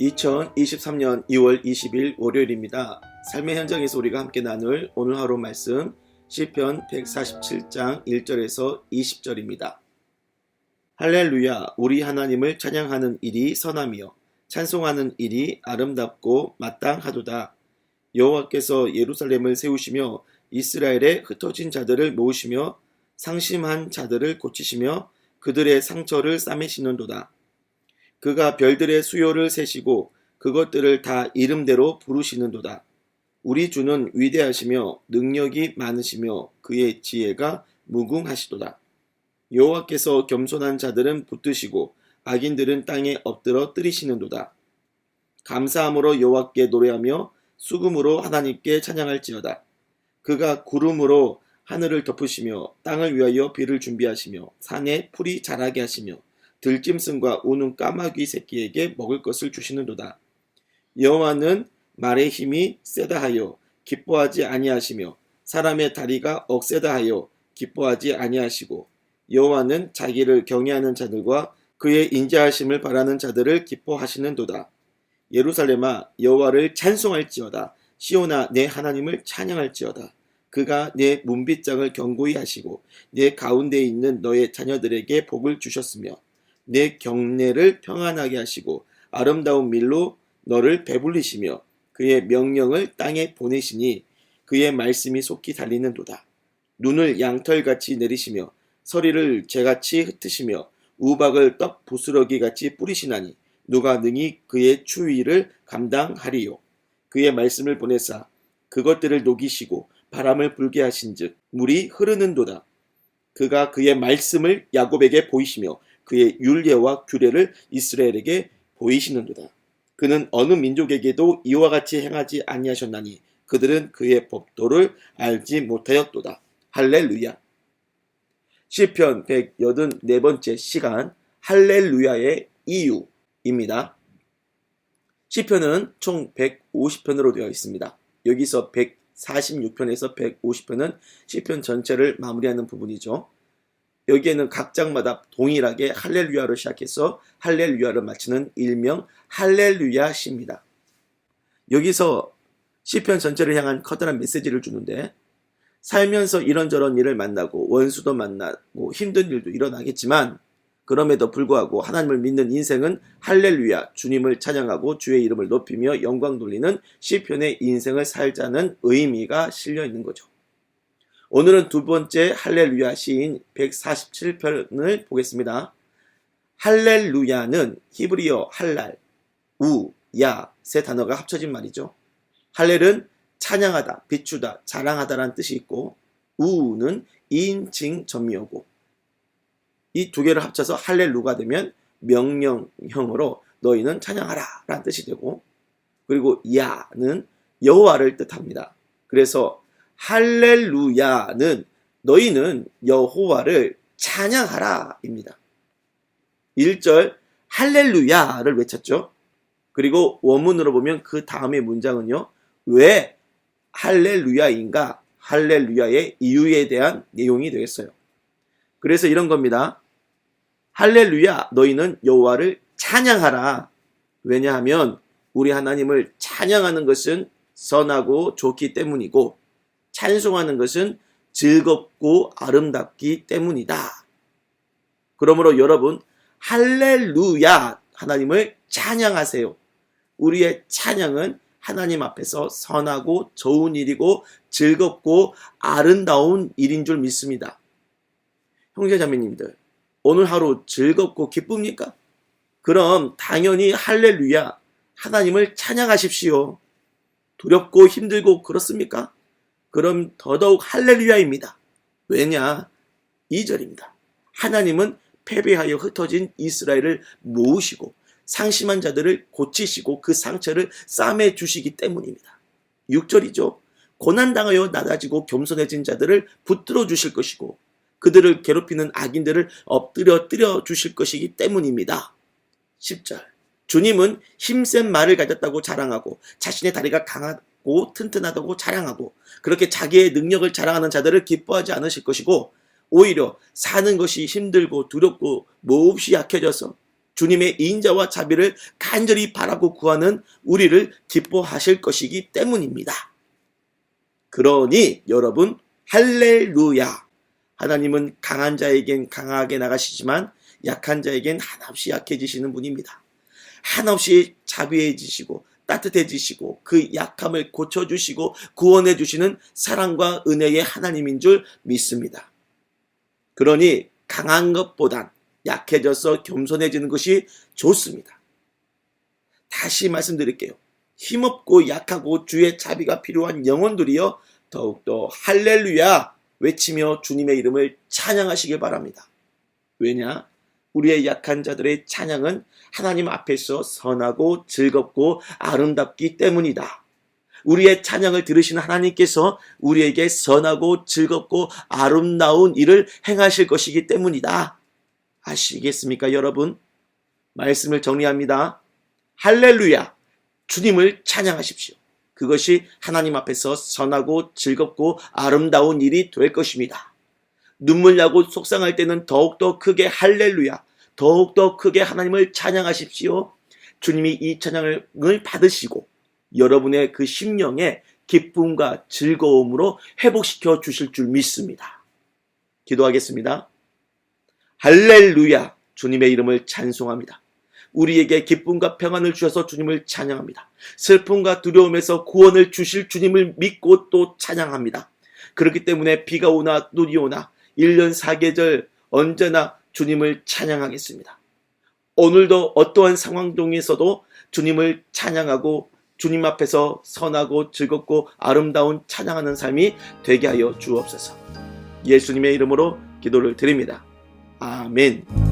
2023년 2월 20일 월요일입니다. 삶의 현장에서 우리가 함께 나눌 오늘 하루 말씀 시편 147장 1절에서 20절입니다. 할렐루야 우리 하나님을 찬양하는 일이 선함이요 찬송하는 일이 아름답고 마땅하도다. 여호와께서 예루살렘을 세우시며 이스라엘의 흩어진 자들을 모으시며 상심한 자들을 고치시며 그들의 상처를 싸매시는도다. 그가 별들의 수요를 세시고 그것들을 다 이름대로 부르시는도다. 우리 주는 위대하시며 능력이 많으시며 그의 지혜가 무궁하시도다. 여호와께서 겸손한 자들은 붙드시고 악인들은 땅에 엎드러 뜨리시는도다. 감사함으로 여호와께 노래하며 수금으로 하나님께 찬양할지어다. 그가 구름으로 하늘을 덮으시며 땅을 위하여 비를 준비하시며 산에 풀이 자라게 하시며 들짐승과 우는 까마귀 새끼에게 먹을 것을 주시는도다. 여호와는 말의 힘이 세다 하여 기뻐하지 아니하시며 사람의 다리가 억세다 하여 기뻐하지 아니하시고 여호와는 자기를 경외하는 자들과 그의 인자하심을 바라는 자들을 기뻐하시는도다. 예루살렘아 여호와를 찬송할지어다. 시온아 내 하나님을 찬양할지어다. 그가 내 문빗장을 견고히 하시고 내 가운데 있는 너의 자녀들에게 복을 주셨으며 내 경내를 평안하게 하시고 아름다운 밀로 너를 배불리시며 그의 명령을 땅에 보내시니 그의 말씀이 속히 달리는도다. 눈을 양털같이 내리시며 서리를 재같이 흩으시며 우박을 떡 부스러기 같이 뿌리시나니 누가 능히 그의 추위를 감당하리요. 그의 말씀을 보내사 그것들을 녹이시고 바람을 불게 하신즉 물이 흐르는도다. 그가 그의 말씀을 야곱에게 보이시며 그의 율례와 규례를 이스라엘에게 보이시는도다. 그는 어느 민족에게도 이와 같이 행하지 아니하셨나니 그들은 그의 법도를 알지 못하였도다. 할렐루야. 시편 184번째 시간 할렐루야의 이유입니다. 시편은 총 150편으로 되어 있습니다. 여기서 146편에서 150편은 시편 전체를 마무리하는 부분이죠. 여기에는 각 장마다 동일하게 할렐루야로 시작해서 할렐루야를 마치는 일명 할렐루야 시입니다. 여기서 시편 전체를 향한 커다란 메시지를 주는데 살면서 이런저런 일을 만나고 원수도 만나고 힘든 일도 일어나겠지만 그럼에도 불구하고 하나님을 믿는 인생은 할렐루야 주님을 찬양하고 주의 이름을 높이며 영광 돌리는 시편의 인생을 살자는 의미가 실려 있는 거죠. 오늘은 두 번째 할렐루야 시인 147편을 보겠습니다. 할렐루야는 히브리어 할랄, 우, 야 세 단어가 합쳐진 말이죠. 할렐은 찬양하다, 비추다, 자랑하다라는 뜻이 있고 우는 인칭 점미어고 이 두 개를 합쳐서 할렐루가 되면 명령형으로 너희는 찬양하라 라는 뜻이 되고 그리고 야는 여호와를 뜻합니다. 그래서 할렐루야는 너희는 여호와를 찬양하라입니다. 1절 할렐루야를 외쳤죠. 그리고 원문으로 보면 그 다음의 문장은요. 왜 할렐루야인가? 할렐루야의 이유에 대한 내용이 되겠어요. 그래서 이런 겁니다. 할렐루야 너희는 여호와를 찬양하라. 왜냐하면 우리 하나님을 찬양하는 것은 선하고 좋기 때문이고 찬송하는 것은 즐겁고 아름답기 때문이다. 그러므로 여러분 할렐루야 하나님을 찬양하세요. 우리의 찬양은 하나님 앞에서 선하고 좋은 일이고 즐겁고 아름다운 일인 줄 믿습니다. 형제 자매님들, 오늘 하루 즐겁고 기쁩니까? 그럼 당연히 할렐루야 하나님을 찬양하십시오. 두렵고 힘들고 그렇습니까? 그럼 더더욱 할렐루야입니다. 왜냐? 2절입니다. 하나님은 패배하여 흩어진 이스라엘을 모으시고 상심한 자들을 고치시고 그 상처를 싸매 주시기 때문입니다. 6절이죠. 고난당하여 낮아지고 겸손해진 자들을 붙들어 주실 것이고 그들을 괴롭히는 악인들을 엎드려 뜨려 주실 것이기 때문입니다. 10절. 주님은 힘센 말을 가졌다고 자랑하고 자신의 다리가 강하 고 튼튼하다고 자랑하고 그렇게 자기의 능력을 자랑하는 자들을 기뻐하지 않으실 것이고 오히려 사는 것이 힘들고 두렵고 몹시 약해져서 주님의 인자와 자비를 간절히 바라고 구하는 우리를 기뻐하실 것이기 때문입니다. 그러니 여러분 할렐루야. 하나님은 강한 자에겐 강하게 나가시지만 약한 자에겐 한없이 약해지시는 분입니다. 한없이 자비해지시고 따뜻해지시고 그 약함을 고쳐주시고 구원해주시는 사랑과 은혜의 하나님인 줄 믿습니다. 그러니 강한 것보단 약해져서 겸손해지는 것이 좋습니다. 다시 말씀드릴게요. 힘없고 약하고 주의 자비가 필요한 영혼들이여 더욱더 할렐루야 외치며 주님의 이름을 찬양하시길 바랍니다. 왜냐? 우리의 약한 자들의 찬양은 하나님 앞에서 선하고 즐겁고 아름답기 때문이다. 우리의 찬양을 들으신 하나님께서 우리에게 선하고 즐겁고 아름다운 일을 행하실 것이기 때문이다. 아시겠습니까, 여러분? 말씀을 정리합니다. 할렐루야! 주님을 찬양하십시오. 그것이 하나님 앞에서 선하고 즐겁고 아름다운 일이 될 것입니다. 눈물 나고 속상할 때는 더욱더 크게 할렐루야, 더욱더 크게 하나님을 찬양하십시오. 주님이 이 찬양을 받으시고 여러분의 그 심령에 기쁨과 즐거움으로 회복시켜 주실 줄 믿습니다. 기도하겠습니다. 할렐루야! 주님의 이름을 찬송합니다. 우리에게 기쁨과 평안을 주셔서 주님을 찬양합니다. 슬픔과 두려움에서 구원을 주실 주님을 믿고 또 찬양합니다. 그렇기 때문에 비가 오나 눈이 오나 1년 4계절 언제나 주님을 찬양하겠습니다. 오늘도 어떠한 상황 중에서도 주님을 찬양하고 주님 앞에서 선하고 즐겁고 아름다운 찬양하는 삶이 되게 하여 주옵소서. 예수님의 이름으로 기도를 드립니다. 아멘.